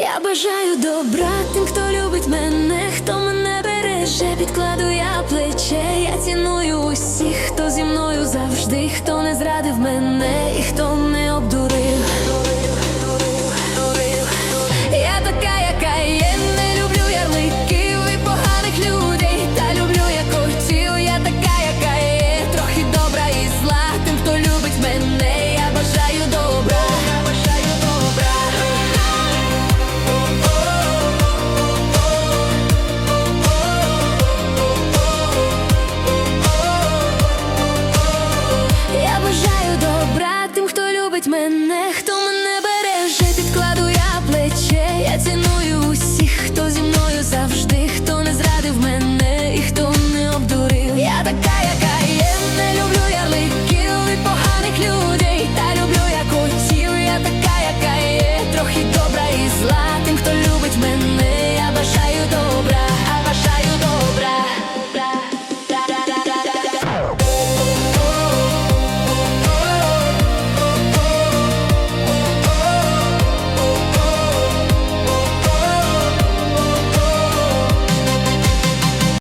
Я бажаю добра тим, хто любить мене, хто мене береже, підкладу я плече. Я ціную усіх, хто зі мною завжди, хто не зрадив мене і хто мене, хто мене береже, підкладу я плече, я ціную усіх, хто зі мною завжди, хто не зрадив мене і хто не обдурив. Я така, яка є, не люблю ярлик.